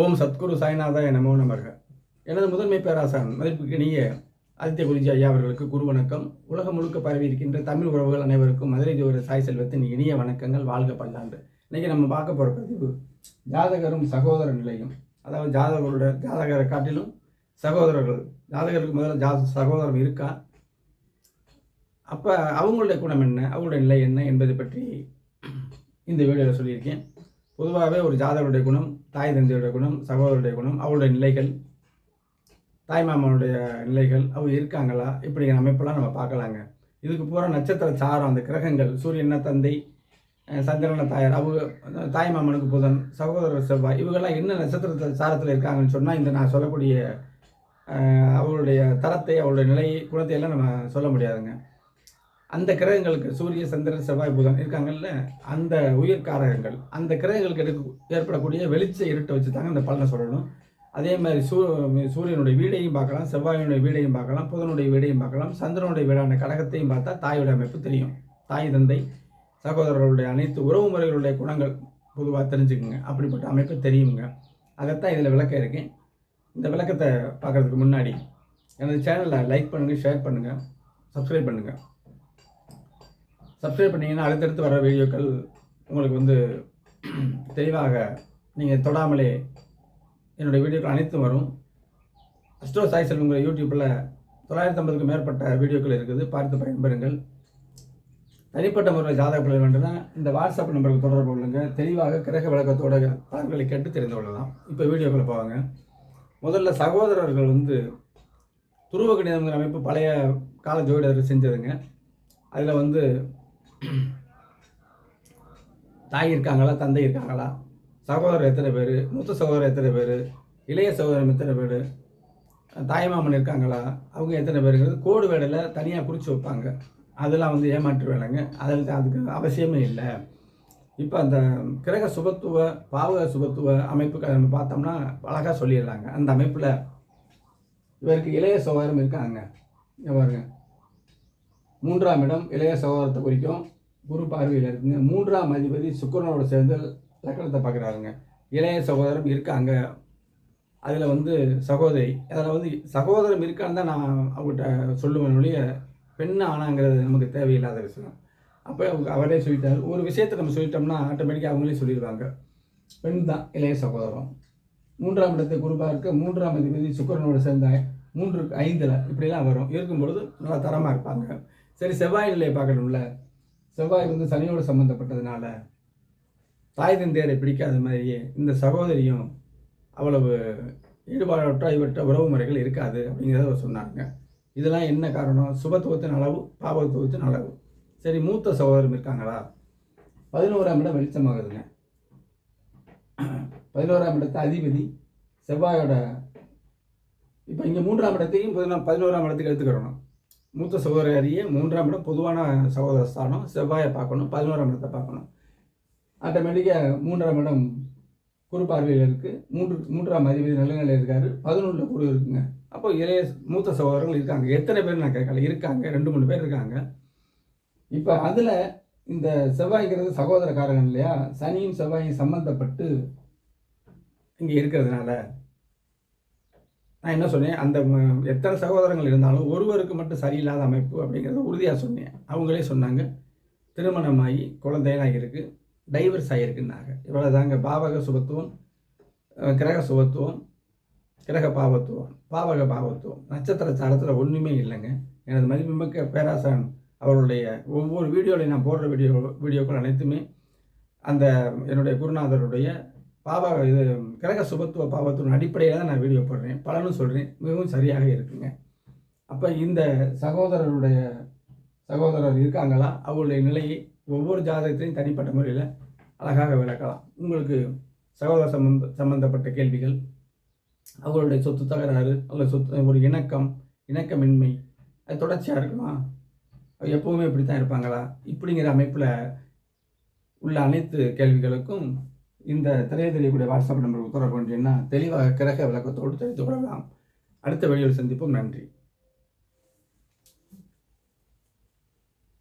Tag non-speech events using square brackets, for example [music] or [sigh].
ஓம் சத்குரு சாய்நாதாய நமோ நமர்க எனது முதன்மை பேராசான் மதிப்புக்கினிய ஆதித்ய குருஜி ஐயா அவர்களுக்கு குரு வணக்கம். உலகம் முழுக்க பரவி இருக்கின்ற தமிழ் உறவுகள் அனைவருக்கும் மதுரை ஜோதிட சாய் செல்வத்தின் இனிய வணக்கங்கள் வாழ்க பல்லாண்டு. இன்றைக்கி நம்ம பார்க்க போகிற பதிவு ஜாதகரும் சகோதர நிலையும். அதாவது ஜாதகரோட ஜாதகரை காட்டிலும் சகோதரர்கள் ஜாதகருக்கு முதல்ல ஜா சகோதரம் இருக்கா? அப்போ அவங்களுடைய குணம் என்ன? அவங்களுடைய நிலை என்ன என்பதை பற்றி இந்த வீடியோவில் சொல்லியிருக்கேன். பொதுவாகவே ஒரு ஜாதகருடைய குணம் தாய் தந்தையுடைய குணம் சகோதரருடைய குணம் அவருடைய நிலைகள் தாய் மாமனுடைய நிலைகள் அவங்க இருக்காங்களா? இப்படிங்கிற அமைப்பெல்லாம் நம்ம பார்க்கலாங்க. இதுக்கு பூரா நட்சத்திர சாரம் அந்த கிரகங்கள் சூரியன தந்தை சந்திரன தாயார் அவங்க தாய் மாமனுக்கு புதன் சகோதரர் செவ்வாய் இவங்கெல்லாம் என்ன நட்சத்திர சாரத்தில் இருக்காங்கன்னு சொன்னால் இந்த நான் சொல்லக்கூடிய அவளுடைய தரத்தை அவருடைய நிலையை குணத்தை எல்லாம் நம்ம சொல்ல முடியாதுங்க. அந்த கிரகங்களுக்கு சூரிய சந்திரன் செவ்வாய் புதன் இருக்காங்கல்ல அந்த உயிர்காரகங்கள் அந்த கிரகங்களுக்கு எடுக்க ஏற்படக்கூடிய வெளிச்ச இருட்டை வச்சு தாங்க அந்த பலனை சொல்லணும். அதே மாதிரி சூ சூரியனுடைய வீடையும் பார்க்கலாம் செவ்வாயினுடைய வீடையும் பார்க்கலாம் புதனுடைய வீடையும் பார்க்கலாம் சந்திரனுடைய வீடான கடகத்தையும் பார்த்தா தாயோட அமைப்பு தெரியும். தாய் தந்தை சகோதரர்களுடைய அனைத்து உறவு முறைகளுடைய குணங்கள் பொதுவாக தெரிஞ்சுக்குங்க. அப்படிப்பட்ட அமைப்பு தெரியுங்க. அதைத்தான் இதில் விளக்க இருக்கேன். இந்த விளக்கத்தை பார்க்கறதுக்கு முன்னாடி எனது சேனலை லைக் பண்ணுங்கள் ஷேர் பண்ணுங்கள் சப்ஸ்கிரைப் பண்ணுங்கள் சப்ஸ்கிரைப் பண்ணீங்கன்னா அடுத்தடுத்து வர வீடியோக்கள் உங்களுக்கு வந்து [clears throat] தெளிவாக நீங்கள் தொடாமலே என்னுடைய வீடியோக்கள் அனைத்தும் வரும். அஸ்ட்ரோ சாய் செல்வங்கிற யூடியூப்பில் தொள்ளாயிரத்தி ஐம்பதுக்கும் மேற்பட்ட வீடியோக்கள் இருக்குது. பார்த்து பயன்பெறுங்கள். தனிப்பட்ட முறையில் ஜாதக பிள்ளை வேண்டும்னா இந்த வாட்ஸ்அப் நம்பருக்கு தொடர்பு கொள்ளுங்க. தெளிவாக கிரக விளக்கத்தோட பலன்களை கேட்டு தெரிந்து கொள்ளலாம். இப்போ வீடியோக்களை போவாங்க. முதல்ல சகோதரர்கள் வந்து துருவ கணிதங்கிற அமைப்பு பழைய கால ஜோதிடர் செஞ்சதுங்க. அதில் வந்து தாய் இருக்காங்களா தந்தை இருக்காங்களா? சகோதரர் எத்தனை பேர்? மூத்த சகோதரர் எத்தனை பேர்? இளைய சகோதரன் எத்தனை பேர்? தாய்மாமன் இருக்காங்களா? அவங்க எத்தனை பேருங்கிறது கோடு வேடையில் தனியாக குறித்து வைப்பாங்க. அதெல்லாம் வந்து ஏமாற்று வேலைங்க அதில் அதுக்கு அவசியமே இல்லை. இப்போ அந்த கிரக சுபத்துவ பாவக சுபத்துவ அமைப்புகளை நம்ம பார்த்தோம்னா அழகாக சொல்லிடுறாங்க. அந்த அமைப்பில் இவருக்கு இளைய சகோதரம் இருக்காங்க. பாருங்க. மூன்றாம் இடம் இளைய சகோதரத்தை குறிக்கும். குரு பார்வையில் இருக்குங்க மூன்றாம் அதிபதி சுக்கிரனோட சேர்ந்து லக்கணத்தை பார்க்குறாருங்க. இளைய சகோதரம் இருக்காங்க. அதில் வந்து சகோதரி அதில் வந்து சகோதரம் இருக்கான்னு தான் நான் அவங்ககிட்ட சொல்லுவேன் ஒழிய பெண் ஆனாங்கிறது நமக்கு தேவையில்லாத விஷயம். அப்போ அவங்க அவரே சொல்லிட்டார். ஒரு விஷயத்தை நம்ம சொல்லிட்டோம்னா ஆட்டோமேட்டிக்காக அவங்களே சொல்லிடுவாங்க. பெண் தான் இளைய சகோதரம். மூன்றாம் இடத்தை குருபாக இருக்க மூன்றாம் அதிபதி சுக்கிரனோட சேர்ந்த மூன்று ஐந்தில் இப்படிலாம் வரும். இருக்கும் பொழுது நல்லா தரமாக இருப்பாங்க. சரி செவ்வாய் நிலையை பார்க்கணும்ல. செவ்வாய் வந்து சனியோடு சம்மந்தப்பட்டதுனால தாய் தந்தையரை பிடிக்காத மாதிரியே இந்த சகோதரியும் அவ்வளவு ஈடுபாடற்ற இவற்ற உறவு முறைகள் இருக்காது அப்படிங்கிறத அவர் சொன்னாங்க இதெல்லாம் என்ன காரணம்? சுபத்துவத்தின் அளவு பாபத்துவத்தின் அளவு. சரி மூத்த சகோதரம் இருக்காங்களா? பதினோராம் இடம் வெளிச்சமாகுதுங்க. பதினோராம் இடத்து அதிபதி செவ்வாயோட இப்போ இங்கே மூன்றாம் இடத்தையும் பதினோராம் இடத்துக்கு எடுத்துக்கிறணும் மூத்த சகோதரியே மூன்றாம் இடம் பொதுவான சகோதர ஸ்தானம் செவ்வாயை பார்க்கணும் பதினோராம் இடத்தை பார்க்கணும். ஆட்டோமேட்டிக்காக மூன்றாம் இடம் குரு பார்வையில் இருக்குது மூன்று மூன்றாம் அதிபதி நிலைநிலையில் இருக்காரு. பதினொன்றில் குரு இருக்குங்க. அப்போ இளைய மூத்த சகோதரர்கள் இருக்காங்க. எத்தனை பேர் நான் கேட்கல. இருக்காங்க. ரெண்டு மூணு பேர் இருக்காங்க. இப்போ அதில் இந்த செவ்வாய்ங்கிறது சகோதரக்காரங்க இல்லையா? சனியும் செவ்வாயும் சம்மந்தப்பட்டு இங்கே இருக்கிறதுனால நான் என்ன சொன்னேன்? அந்த எத்தனை சகோதரங்கள் இருந்தாலும் ஒருவருக்கு மட்டும் சரியில்லாத அமைப்பு அப்படிங்கிறத உறுதியாக சொன்னேன். அவங்களே சொன்னாங்க திருமணமாகி குழந்தையெல்லாம் இருக்குது டைவர்ஸ் ஆகியிருக்குன்னாங்க இவ்வளோ தாங்க பாவக சுபத்துவம் கிரக சுபத்துவம் கிரக பாவத்துவம் பாவக பாவத்துவம். நட்சத்திர சாரத்தில் ஒன்றுமே இல்லைங்க. எனது மதிப்புமிக்க பேராசன் அவருடைய ஒவ்வொரு வீடியோவிலையும் நான் போடுற வீடியோ வீடியோக்கள் அனைத்துமே அந்த என்னுடைய குருநாதருடைய பாபா இது கிரக சுபத்துவ பாவத்தின் அடிப்படையில் தான் நான் வீடியோ போடுறேன். பலனும் சொல்கிறேன் மிகவும் சரியாக இருக்குங்க. அப்போ இந்த சகோதரருடைய சகோதரர் இருக்காங்களா? அவருடைய நிலையை ஒவ்வொரு ஜாதகத்திலையும் தனிப்பட்ட முறையில் அழகாக விளக்கலாம். உங்களுக்கு சகோதர சம்பந்த சம்பந்தப்பட்ட கேள்விகள் அவர்களுடைய சொத்து தகராறு அல்லது சொத்து ஒரு இணக்கம் இணக்கமின்மை அது தொடர்ச்சியாக இருக்குமா? எப்பவுமே இப்படி தான் இருப்பாங்களா? இப்படிங்கிற அமைப்பில் உள்ள அனைத்து கேள்விகளுக்கும் இந்த திரையை தெரியக்கூடிய வாட்ஸ்அப் நம்பருக்கு தொடர்பு கொண்டீங்கன்னா தெளிவாக கிரக விளக்கத்தோடு தெரிந்து கொள்ளலாம். அடுத்த வழியில் சந்திப்போம். நன்றி.